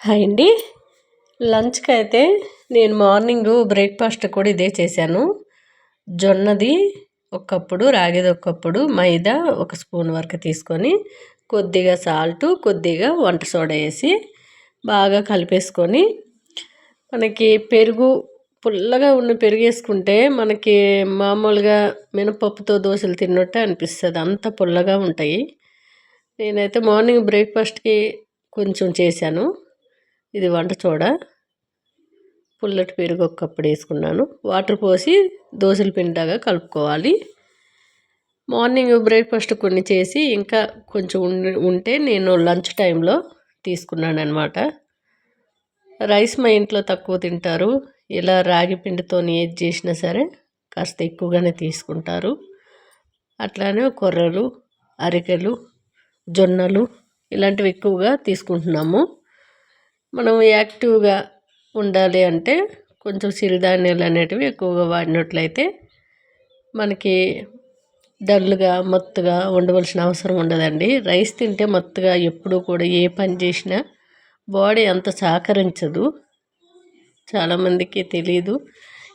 Hi అండి. లంచ్కి అయితే నేను మార్నింగ్ బ్రేక్ఫాస్ట్ కూడా ఇదే చేశాను. జొన్నది ఒక కప్పుడు రాగిది ఒక కప్పుడు మైదా ఒక స్పూన్ వరకు తీసుకొని కొద్దిగా సాల్ట్ కొద్దిగా వంట సోడా వేసి బాగా కలిపేసుకొని మనకి పెరుగు పుల్లగా ఉన్న పెరుగు వేసుకుంటే మనకి మామూలుగా మినపప్పుతో దోశలు తిన్నట్టే అనిపిస్తుంది. అంత పుల్లగా ఉంటాయి. నేనైతే మార్నింగ్ బ్రేక్ఫాస్ట్కి కొంచెం చేశాను. ఇది వంట చూడ. పుల్లటి పెరుగు ఒక కప్పుడు వేసుకున్నాను. వాటర్ పోసి దోశల పిండిలాగా కలుపుకోవాలి. మార్నింగ్ బ్రేక్ఫాస్ట్ కొన్ని చేసి ఇంకా కొంచెం ఉంటే నేను లంచ్ టైంలో తీసుకున్నాను అనమాట రైస్ మా ఇంట్లో తక్కువ తింటారు. ఇలా రాగి పిండితో ఏది చేసినా సరే కాస్త ఎక్కువగానే తీసుకుంటారు. అట్లానే కొర్రలు అరికెలు జొన్నలు ఇలాంటివి ఎక్కువగా తీసుకుంటున్నాము. మనం యాక్టివ్గా ఉండాలి అంటే కొంచెం సిరిధాన్యాలు అనేటివి ఎక్కువగా వాడినట్లయితే మనకి డల్గా మత్తుగా ఉండవలసిన అవసరం ఉండదండి. రైస్ తింటే మత్తుగా ఎప్పుడూ కూడా ఏ పని చేసినా బాడీ అంత సహకరించదు. చాలామందికి తెలియదు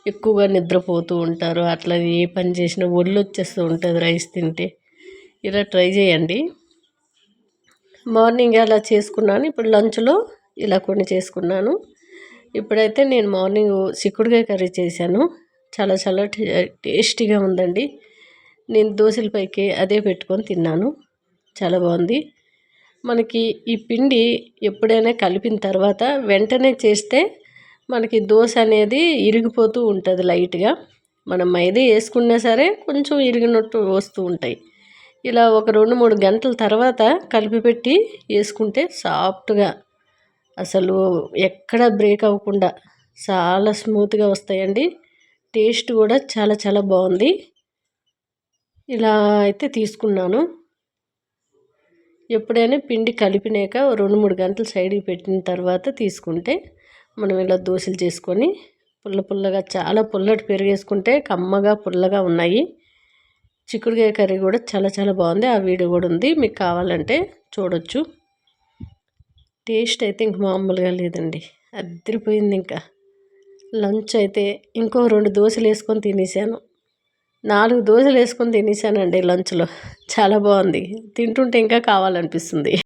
ఎక్కువగా నిద్రపోతూ ఉంటారు. అట్లా ఏ పని చేసినా ఒళ్ళు వచ్చేస్తూ ఉంటుంది రైస్ తింటే. ఇలా ట్రై చేయండి. మార్నింగ్ అలా చేసుకున్నాను. ఇప్పుడు లంచ్లో ఇలా కొన్ని చేసుకున్నాను. ఇప్పుడైతే నేను మార్నింగ్ చిక్కుడుగా కర్రీ చేశాను. చాలా చాలా టేస్టీగా ఉందండి. నేను దోశల పైకి అదే పెట్టుకొని తిన్నాను. చాలా బాగుంది. మనకి ఈ పిండి ఎప్పుడైనా కలిపిన తర్వాత వెంటనే చేస్తే మనకి దోశ అనేది ఇరిగిపోతూ ఉంటుంది లైట్గా. మనం మైదా వేసుకున్నా సరే కొంచెం ఇరిగినట్టు వస్తూ ఉంటాయి. ఇలా ఒక రెండు మూడు గంటల తర్వాత కలిపి పెట్టి వేసుకుంటే సాఫ్ట్గా అసలు ఎక్కడ బ్రేక్ అవ్వకుండా చాలా స్మూత్గా వస్తాయండి. టేస్ట్ కూడా చాలా చాలా బాగుంది. ఇలా అయితే తీసుకున్నాను. ఎప్పుడైనా పిండి కలిపినాక రెండు మూడు గంటలు సైడ్కి పెట్టిన తర్వాత తీసుకుంటే మనం ఇలా దోశలు చేసుకొని పుల్ల పుల్లగా చాలా పుల్లటి పెరిగేసుకుంటే కమ్మగా పుల్లగా ఉన్నాయి. చిక్కుడుకాయ కర్రీ కూడా చాలా చాలా బాగుంది. ఆ వీడియో కూడా ఉంది. మీకు కావాలంటే చూడొచ్చు. టేస్ట్ అయితే ఇంక మామూలుగా లేదండి. అద్దరిపోయింది ఇంకా. లంచ్ అయితే ఇంకో రెండు దోశలు వేసుకొని తినేసాను. నాలుగు దోశలు వేసుకొని తినేసానండి లంచ్లో. చాలా బాగుంది. తింటుంటే ఇంకా కావాలనిపిస్తుంది.